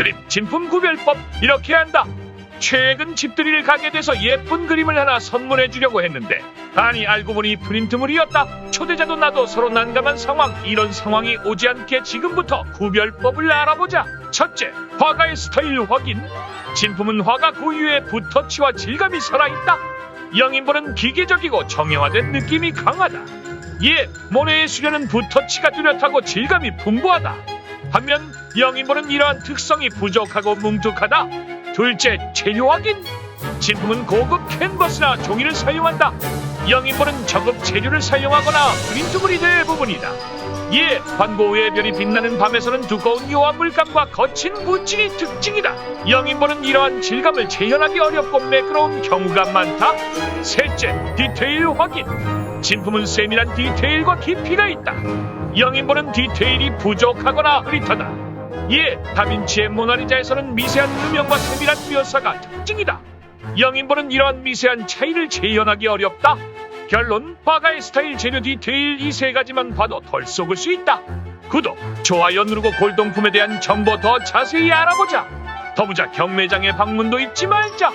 그림 진품 구별법 이렇게 한다. 최근 집들이를 가게 돼서 예쁜 그림을 하나 선물해 주려고 했는데 아니 알고 보니 프린트물이었다. 초대자도 나도 서로 난감한 상황. 이런 상황이 오지 않게 지금부터 구별법을 알아보자. 첫째, 화가의 스타일 확인. 진품은 화가 고유의 붓터치와 질감이 살아있다. 영인본은 기계적이고 정형화된 느낌이 강하다. 예, 모네의 수련은 붓터치가 뚜렷하고 질감이 풍부하다. 반면 영인본은 이러한 특성이 부족하고 뭉툭하다. 둘째, 재료 확인. 진품은 고급 캔버스나 종이를 사용한다. 영인본은 저급 재료를 사용하거나 프린트물이 대부분이다. 예, 환고 후에 별이 빛나는 밤에서는 두꺼운 요한 물감과 거친 무진이 특징이다. 영인본은 이러한 질감을 재현하기 어렵고 매끄러운 경우가 많다. 셋째, 디테일 확인. 진품은 세밀한 디테일과 깊이가 있다. 영인본은 디테일이 부족하거나 흐릿하다. 예, 다빈치의 모나리자에서는 미세한 음영과 세밀한 묘사가 특징이다. 영인본은 이러한 미세한 차이를 재현하기 어렵다. 결론, 화가의 스타일, 재료, 디테일 이 세 가지만 봐도 덜 속을 수 있다. 구독, 좋아요 누르고 골동품에 대한 정보 더 자세히 알아보자. 더부자 경매장의 방문도 잊지 말자.